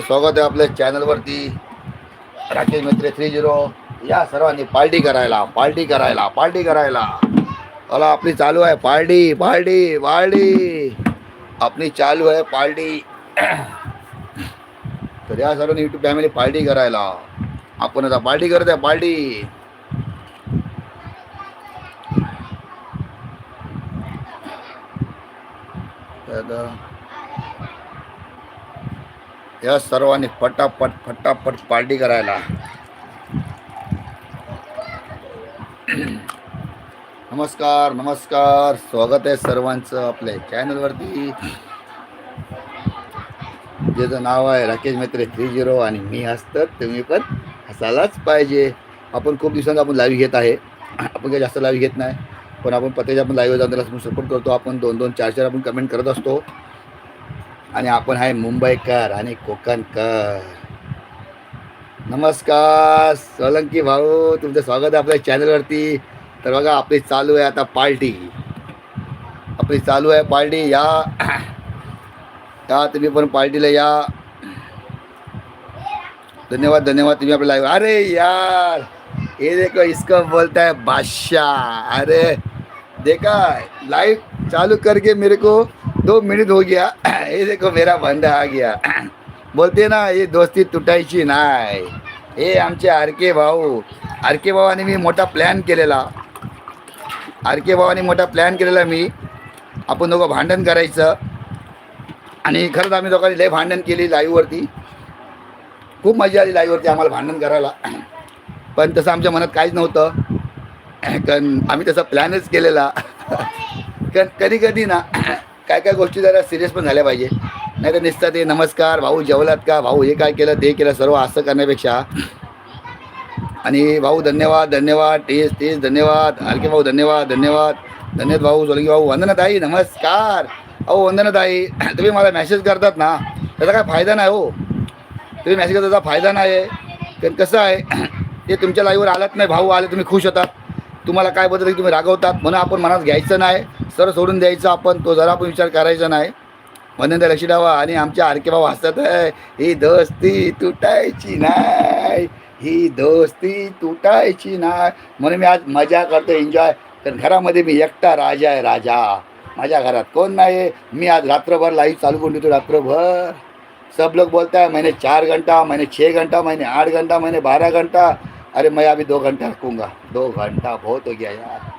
स्वागत आहे आपल्या चॅनलवरती. राकेश मित्रे थ्री झिरो. या सर्वांनी पार्टी करायला पार्टी करायला पार्टी करायला. मला आपली चालू आहे पार्टी पार्टी पार्टी. आपली चालू आहे पार्टी. तर या सर्वांनी युट्यूब फॅमिली पार्टी करायला. आपण आता पार्टी करत आहे पार्टी. दादा या सर्वांनी पटापट फटाफट पार्टी करायला. नमस्कार नमस्कार. स्वागत आहे सर्वांचं आपल्या चॅनलवरती. ज्याचं नाव आहे राकेश मेत्रे थ्री झिरो आणि मी हसतात तुम्ही पण हसायलाच पाहिजे. आपण खूप दिवसांचा आपण लाईव्ह घेत आहे. आपण काही जास्त लाईव्ह घेत नाही. पण आपण पत्त्याच्या आपण लाईव्ह जाऊन त्याला सपोर्ट करतो. आपण दोन दोन चार चार आपण कमेंट करत असतो. आणि आपण आहे मुंबईकर आणि कोकणकर. नमस्कार सोलंकी भाऊ तुमचं स्वागत आहे आपल्या चॅनलवरती तर बघा आपली चालू आहे आता पार्टी. आपली चालू आहे पार्टी या. या तुम्ही पण पार्टीला या. धन्यवाद धन्यवाद तुम्ही आपल्या लाईव्ह अरे यार ये देखो इसको बोलता है बादशाह. अरे देखा लाइव चालू करके मेरे को. दो मिनट हो गया ये देखो मेरा बंदा आ गया। बोलते ना ये दोस्ती तुटायची नाही हे आमचे आर के भाऊ आर के भावाने मी मोठा प्लॅन केलेला. आर के भावाने मोठा प्लॅन केलेला मी. आपण दोघं भांडण करायचं. आणि खरंच आम्ही दोघांनी लय भांडण केली लाईव्हवरती खूप मजा आली लाईव्हवरती आम्हाला भांडण करायला. पण तसं आमच्या मनात काहीच नव्हतं. कारण आम्ही तसा प्लॅनच केलेला. कारण कधी कधी ना काय काय गोष्टी जरा सिरियस पण झाल्या पाहिजे. नाही तर नुसतं ते नमस्कार भाऊ जेवलात का? भाऊ हे काय केलं ते केलं सर्व असं करण्यापेक्षा. आणि भाऊ धन्यवाद धन्यवाद तेच तेच धन्यवाद. आरके भाऊ धन्यवाद धन्यवाद. धन्यवाद भाऊ सोलंकी भाऊ. वंदनाताई नमस्कार. अहो वंदनाताई तुम्ही मला मेसेज करतात ना त्याचा काय फायदा नाही हो. तुम्ही मेसेज करता त्याचा फायदा नाही आहे कारण कसं आहे ते तुमच्या लाईव्हवर आलात नाही भाऊ आले तुम्ही खुश होतात तुम्हाला काय बदल तुम्ही रागवतात. म्हणून आपण मनात घ्यायचं नाही. सर सोडून द्यायचं आपण. तो जरा आपण विचार करायचा नाही. म्हणून लक्ष द्यावा आणि आमच्या आरके भाऊ हसतात आहे ही दोस्ती तुटायची नाही. ही दोस्ती तुटायची नाही. म्हणून मी आज मजा करतो एन्जॉय कारण घरामध्ये मी एकटा राजा आहे राजा. माझ्या घरात कोण नाही मी आज रात्रभर लाईव्ह चालू करून देतो रात्रभर. सब लोग बोलता है मैंने चार घंटा मैंने छः घंटा मैंने आठ घंटा मैंने बारह घंटा. अरे मैं अभी दो घंटा रखूँगा। दो घंटा बहुत हो गया यार।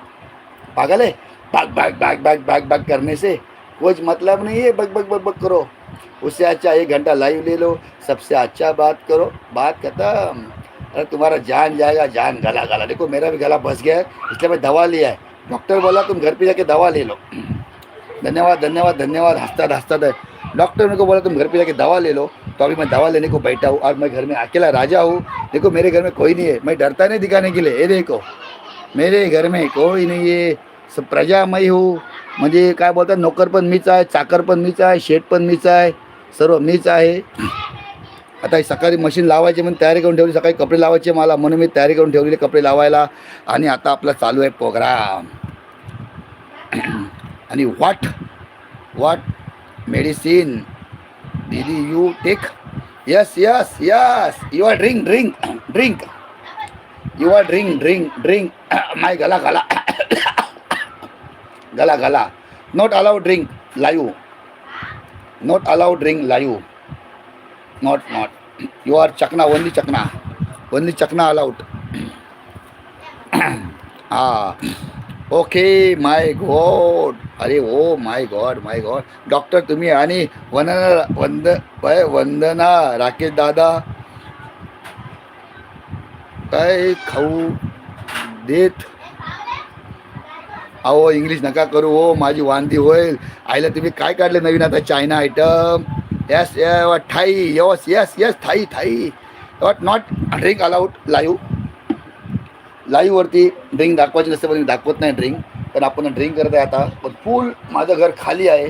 पागल है? भाग भाग भाग भाग भाग भाग करने से कुछ मतलब नहीं है। बग बग बग बग करो। उससे अच्छा एक घंटा लाइव ले लो। सबसे अच्छा बात करो। बात खत्म। अरे तुम्हारा जान जाएगा। जान गला गला। देखो, मेरा भी गला बस गया है। इसलिए मैं दवा लिया है। डॉक्टर बोला, तुम घर पे जाके दवा ले लो। धन्यवाद धन्यवाद धन्यवाद। हंसता हंसता डॉक्टर मेरे को बोला, तुम घर पे जाके दवा ले लो। तो अभी मैं दवा लेने को बैठा हूँ और मैं घर में अकेला राजा हूँ। देखो मेरे घर में कोई नहीं है। मैं डरता नहीं दिखाने के लिए। ये देखो मेरे घर में कोई नहीं है। सब प्रजामय हूँ। म्हणजे काय बोलतात नोकर पण मीच आहे चाकर पण मीच आहे शेठ पण मीच आहे सर्व मीच आहे आता सकाळी मशीन लावायची म्हणून तयारी करून ठेवली सकाळी कपडे लावायचे मला म्हणून मी तयारी करून ठेवलेले कपडे लावायला. आणि आता आपला चालू आहे प्रोग्राम आणि what what medicine didi you take yes yes yes you are drink drink drink you are drink drink drink my gala gala gala gala not allowed drink live not allowed drink live not not you are chakna only chakna only chakna allowed हा okay my God अरे ओ my God my God. Doctor तुम्ही आणि वंदना one वंदना राकेश दादा. काय खाऊ देत? अहो English नका करू हो माझी वांदी होईल. आईला तुम्ही काय काढले नवीन आता China item yes Thai yes yes yes Thai Thai what not drink allowed live लाईव्हवरती drink दाखवायची नसते पण दाखवत नाही ड्रिंक पण आपण ड्रिंक करत आहे आता. पण फुल माझं घर खाली आहे.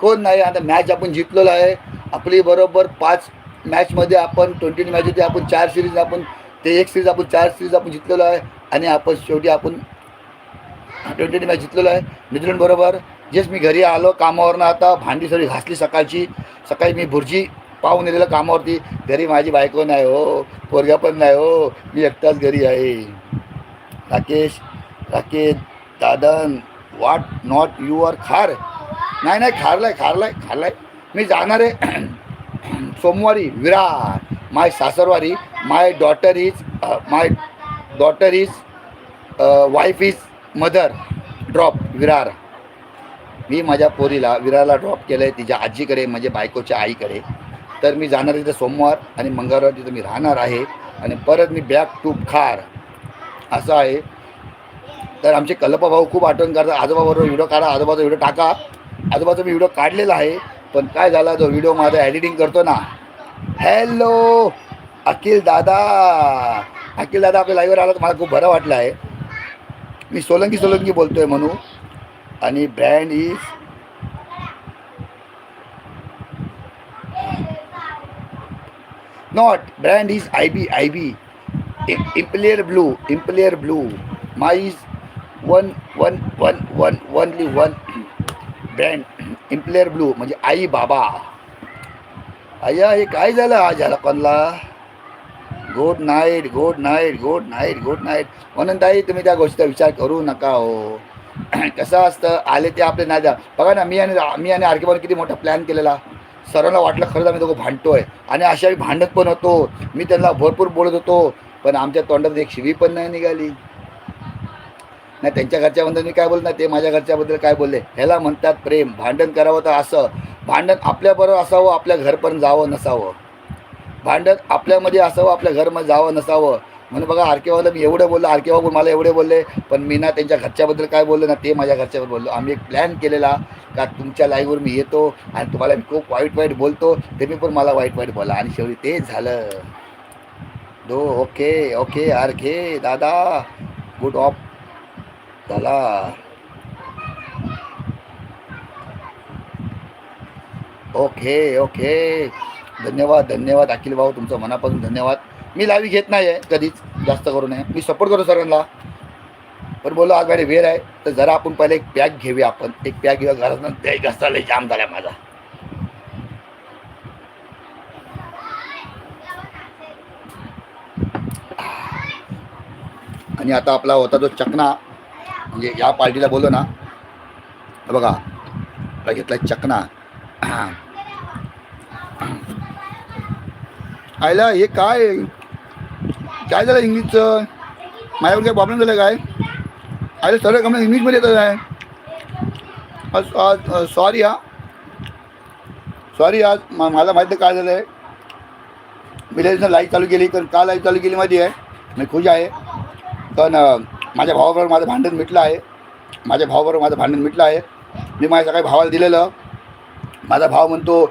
कोण नाही आता मॅच आपण जिंकलेलो आहे. आपली बरोबर पाच मॅचमध्ये आपण ट्वेंटी मॅच होती आपण चार सिरीज आपण ते एक सिरीज आपण चार सिरीज आपण जिंकलेलो आहे. आणि आपण शेवटी आपण ट्वेंटी मॅच जिंकलेलो आहे. न्यूझीलंड बरोबर. जेच मी घरी आलो कामावरनं आता भांडी सगळी घासली सकाळची. सकाळी मी भुर्जी पाहून नेलेलं कामावरती. घरी माझी बायको नाही हो पोरगा पण नाही हो. मी एकटाच घरी आहे. राकेश राकेश. दादन what not you are Khar. नाही नाही खारलाय खारलाय खारलाय. मी जाणार आहे सोमवारी Virar. My सासरवारी my daughter is my daughter is wife is mother drop Virar. मी माझ्या पोरीला विरारला ड्रॉप केलं आहे तिच्या आजीकडे म्हणजे बायकोच्या आईकडे. तर मी जाणार तिथं सोमवार आणि मंगळवार तिथं मी राहणार आहे. आणि परत मी बॅक टू खार. असं आहे. तर आमचे कल्लप्पा भाऊ खूप आठवण करतात. आजोबाबरोबर व्हिडिओ काढा आजोबाचा व्हिडिओ टाका. आजोबाचा मी व्हिडिओ काढलेला आहे पण काय झाला जो व्हिडिओ माझा एडिटिंग करतो ना. हॅलो अखिल दादा. अखिल दादा आपल्या लाईव्हवर आला तर मला खूप बरं वाटलं आहे. मी सोलंकी सोलंकी बोलतोय म्हणू. आणि brand is not brand is I B I B imperial blue imperial blue my is one one one one only one brand imperial blue म्हणजे आई बाबा. अय्या हे काय झालं? आज ह्याला कोणला? Good night good night good night good night म्हणून ताई तुम्ही त्या गोष्टीचा विचार करू नका हो. कसं असतं? आले ते आपले नाही द्या. बघा ना मी आणि मी आणि आरकेबावर किती मोठा प्लॅन केलेला. सर्वांना वाटलं खरंच आम्ही दोघं भांडतोय. आणि अशा वेळी भांडत पण होतो. मी त्यांना भरपूर बोलत होतो. पण आमच्या तोंडात एक शिवी पण नाही निघाली. नाही त्यांच्या घरच्याबद्दल मी काय बोलत नाही ते माझ्या घरच्याबद्दल काय बोलले? ह्याला म्हणतात प्रेम. भांडण करावं तर असं. भांडण आपल्याबरोबर असावं आपल्या घरपर्यंत जावं नसावं. भांडण आपल्यामध्ये असावं आपल्या घरमध्ये जावं नसावं. म्हणून बघा आरकेवाला मी एवढं बोललो आरकेवा मला एवढे बोलले पण मी ना त्यांच्या घरच्याबद्दल काय बोललो ना ते माझ्या घरच्यावर बोललो. आम्ही एक प्लॅन केलेला का तुमच्या लाईव्हवर मी येतो आणि तुम्हाला मी खूप वाईट वाईट बोलतो तुम्ही पण मला वाईट वाईट बोला. आणि शेवटी ते झालं. दो ओके ओके आरके दादा गुड ऑफ त्याला ओके ओके. धन्यवाद धन्यवाद अखिल भाऊ तुमचं मनापासून धन्यवाद. मी लावी घेत नाही आहे कधीच. जास्त करू नये. मी सपोर्ट करतो सरांना. पण बोलो आज माझे वेळ आहे. तर जरा आपण पहिले एक पॅक घेऊया आपण. एक पॅक घेऊया घरात ते घसाला जाम झाला माझा. आणि आता आपला होता जो चकना. म्हणजे या पार्टीला बोललो ना बघा घेतला चकना. आयला हे काय? काय झालं इंग्लिशचं? माझ्यावर काय प्रॉब्लेम झाला काय? अरे सर्व कमी इंग्लिशमध्ये येतं आहे सॉरी हा. सॉरी आज मला माहिती काय झालं आहे मी लाइट चालू केली कारण का लाइट चालू केली माहिती आहे? मी खुश आहे. पण माझ्या भावाबरोबर माझं भांडण मिटलं आहे. माझ्या भावाबरोबर माझं भांडण मिटलं आहे. मी माझ्या सकाळी भावाला दिलेलं. माझा भाव म्हणतो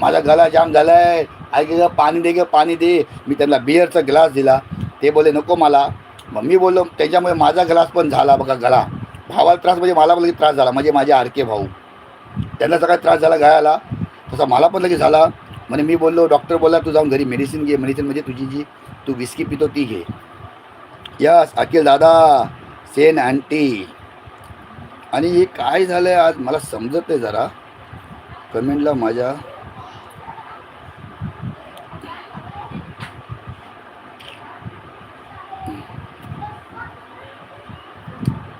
माझा गला जाम झाला आहे ऐक ग पाणी दे ग पाणी दे. मी त्यांना बिअरचा ग्लास दिला. ते बोले नको मला. मग मी बोललो त्याच्यामुळे माझा ग्लास पण झाला बघा गला. भावाला त्रास म्हणजे मला पण लगेच त्रास झाला म्हणजे माझे आरके भाऊ. त्यांना सगळा त्रास झाला गायला तसा मला पण लगेच झाला. म्हणजे मी बोललो डॉक्टर बोला तू जाऊन घरी मेडिसिन घे मेडिसिन म्हणजे तुझी जी तू विस्की पितो ती घे. यस अखिल दादा सेन आंटी आणि हे काय झालं आहे आज? मला समजत नाही जरा. कमेंटला माझ्या.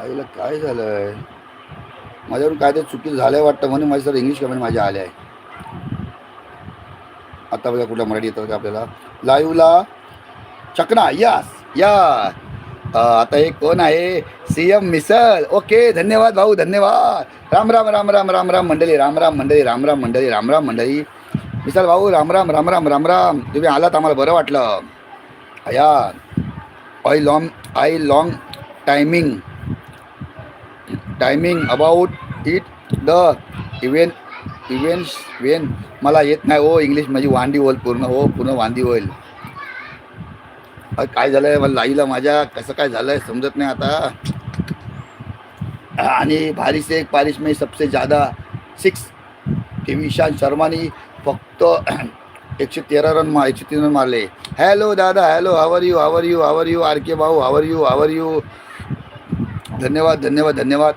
आईला काय झालं आहे माझ्यावरून काय ते चुकीचं झालं वाटतं म्हणून माझ्या सर इंग्लिश कमेंट माझ्या आल्या आहे आता बघा कुठला मराठी येतात का आपल्याला? लाईव्हला चकना यस या आता एक कोण आहे? सी एम मिसल. ओके धन्यवाद भाऊ धन्यवाद. राम राम राम राम राम राम मंडळी राम राम मंडळी राम राम मंडळी राम राम मंडळी. मिसाल भाऊ राम राम राम राम राम राम. तुम्ही आलात आम्हाला बरं वाटलं. या I long I long timing timing about it the event events when मला येत नाही हो इंग्लिश माझी वांदी होईल पूर्ण हो पूर्ण वांदी होईल. काय झालंय? मला लाईला माझ्या कसं काय झालं आहे समजत नाही आता. आणि भारी से एक पारिश में सबसे ज़्यादा सिक्स ईशांत शर्मानी फक्त एकशे तेरा रन मा एकशे तीन रन मारले. हॅलो दादा. Hello how are you how are you how are you R K भाऊ हावर यू हावर यू धन्यवाद धन्यवाद धन्यवाद.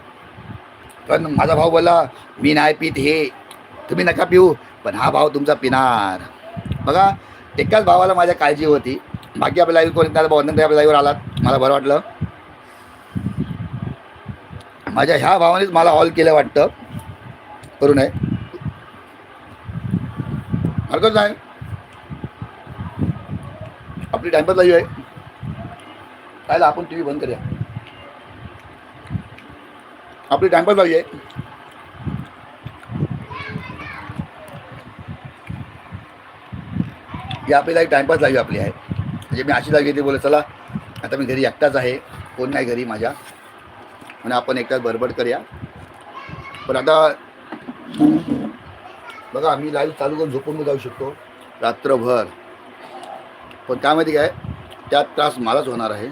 पण माझा भाऊ बोला मी नाही पित हे. तुम्ही नका पिऊ पण हा भाऊ तुमचा पिणार. बघा एकाच भावाला माझ्या काळजी होती. बाकी आपल्या लाईव्ह कोणी त्याला नंतर आपल्या लाईव्हवर आलात. मला बरं वाटलं. माझ्या ह्या भावानेच मला ऑल केलं वाटतं. करू नये. हरकत नाही. आपली टाइमपास लाईव्ह आहे. काय आपण टी व्ही बंद करूया. आपली टाइमपास लाईव्ह आहे. या आपली लाईव्ह टाइमपास लाईव्ह आपली आहे. म्हणजे मी अशी लाईव्ह घेते बोले चला आता मी घरी एकटाच आहे कोण नाही घरी माझ्या. म्हणून आपण एकटाच बडबड करूया. पण आता बघा आम्ही लाईव्ह चालू करून झोपून जाऊ शकतो रात्रभर. पण त्यामध्ये काय त्यात त्रास मलाच होणार आहे.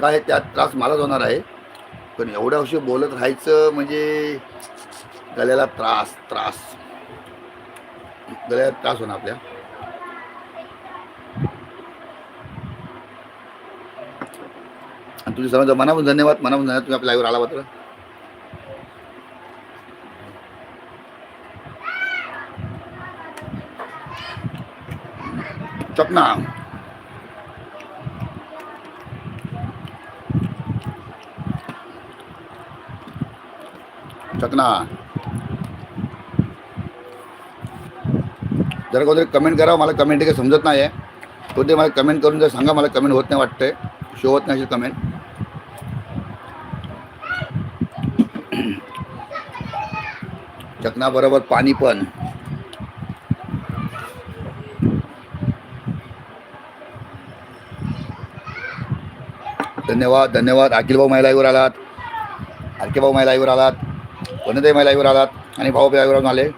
काय त्यात त्रास मलाच होणार आहे. पण एवढ्या वर्षी बोलत राहायचं म्हणजे गळ्याला त्रास त्रास. गल्याला त्रास होणार आपल्या. आणि तुझी सर्वांचा मनापासून धन्यवाद मनापासून धन्यवाद तुम्ही आपल्या लाईव्हवर आला मात्र. चकना चकना जरा कोणतरी कमेंट करा मला कमेंट काही समजत नाही आहे कोणते मला कमेंट करून जर सांगा मला कमेंट होत नाही वाटते शो होत नाही अशी कमेंट चकनाबरोबर पाणी पण. धन्यवाद धन्यवाद. अखिल भाऊ माझ्या आलात. आरके भाऊ माझ्या लाईव्हवर आलात. वनदेव माझ्या आईवर आलात आणि भाऊ लाईव्हवर आले.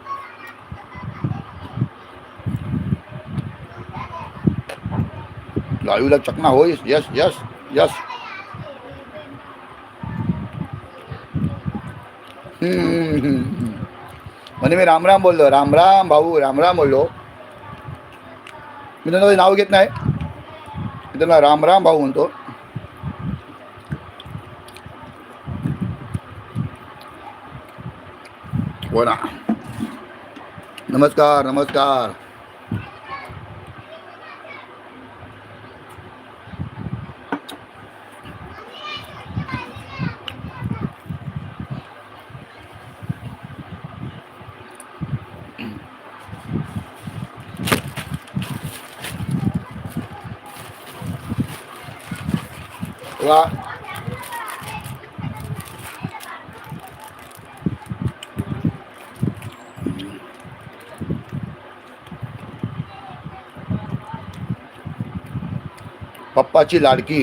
लाईव्हला चकना होईस यस यस यस म्हणजे मी रामराम बोललो. रामराम भाऊ रामराम बोललो. मी त्यांना नाव घेत नाही. मी त्यांना रामराम भाऊ म्हणतो. हो ना नमस्कार नमस्कार. वा. बाप्पाची लाडकी.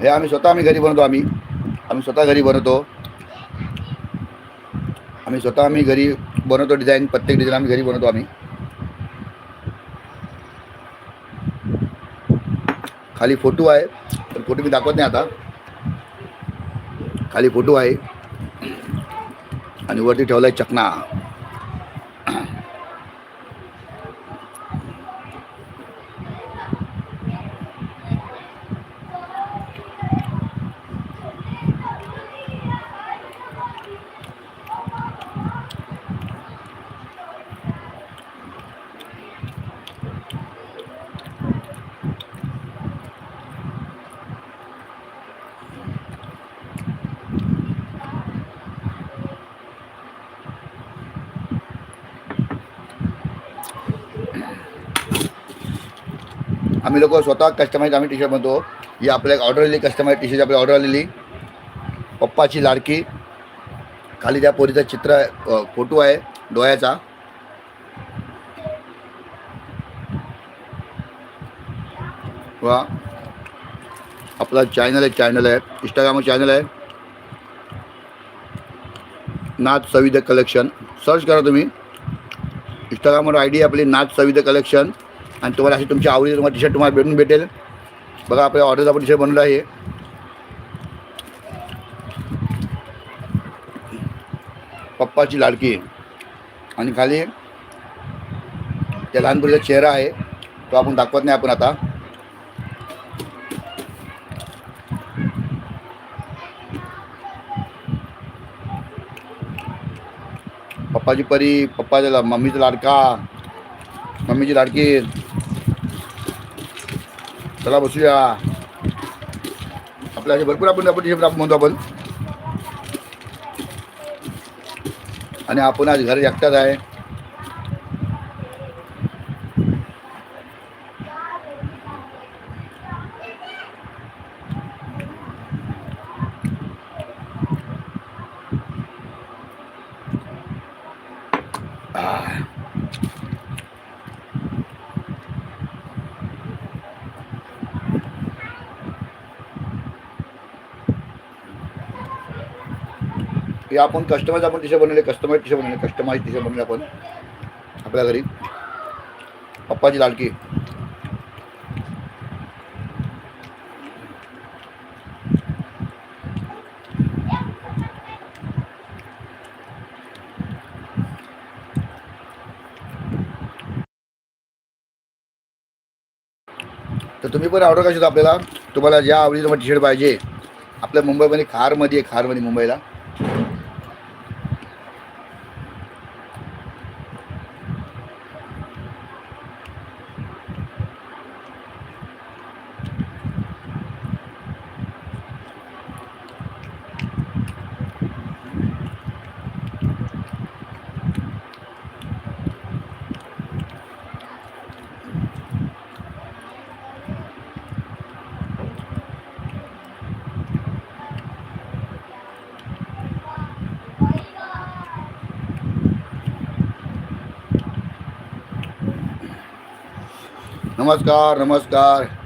हे आम्ही स्वतः आम्ही घरी बनवतो आम्ही. आम्ही स्वतः घरी बनवतो. आम्ही स्वतः आम्ही घरी बनवतो डिझाईन प्रत्येक डिझाईन आम्ही घरी बनवतो आम्ही. खाली फोटो आहे पण फोटो मी दाखवत नाही आता. खाली फोटो आहे. आणि वरती ठेवलाय चकना आम्ही लोक स्वतः कस्टमाइज आम्ही टी शर्ट बनतो ही आपल्या ऑर्डर आलेली कस्टमाइज टी शर्ट आपली ऑर्डर आलेली. पप्पाची लाडकी खाली त्या पोरीचं चित्र आहे फोटो आहे डोळ्याचा. वा. आपला चॅनल आहे चॅनल आहे. इंस्टाग्राम चॅनल आहे. नाच सविध कलेक्शन सर्च करा तुम्ही. इंस्टाग्रामवर आय डी आपली नाच सविध कलेक्शन आणि तुम्हाला अशी तुमच्या आवडीचं तुम्हाला टी शर्ट तुम्हाला भेटून भेटेल. बघा आपल्या ऑर्डरचा आपण टी शर्ट आहे. पप्पाची लाडकी. आणि खाली त्या लहानपणीचा चेहरा आहे तो आपण दाखवत नाही आपण आता. पप्पाची परी पप्पाचा मम्मीचा लाडका. मम्मीची लाडकी. चला बसूया. आपल्या असे भरपूर आपण आपण हिशोब आपण म्हणतो आपण. आणि आपण आज घर एकटाच आहे. हे आपण कस्टमाइज आपण टी बनवले कस्टमाइज टी बनवले कस्टमाइज टी बनवले आपण. आपल्या घरी. पप्पाची लाडकी. तर तुम्ही पण ऑर्डर करू शकता आपल्याला. तुम्हाला ज्या आवडीचं टी शर्ट पाहिजे. आपल्या मुंबईमध्ये खारमध्ये आहे खारमध्ये मुंबईला. नमस्कार नमस्कार.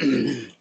嗯 嗯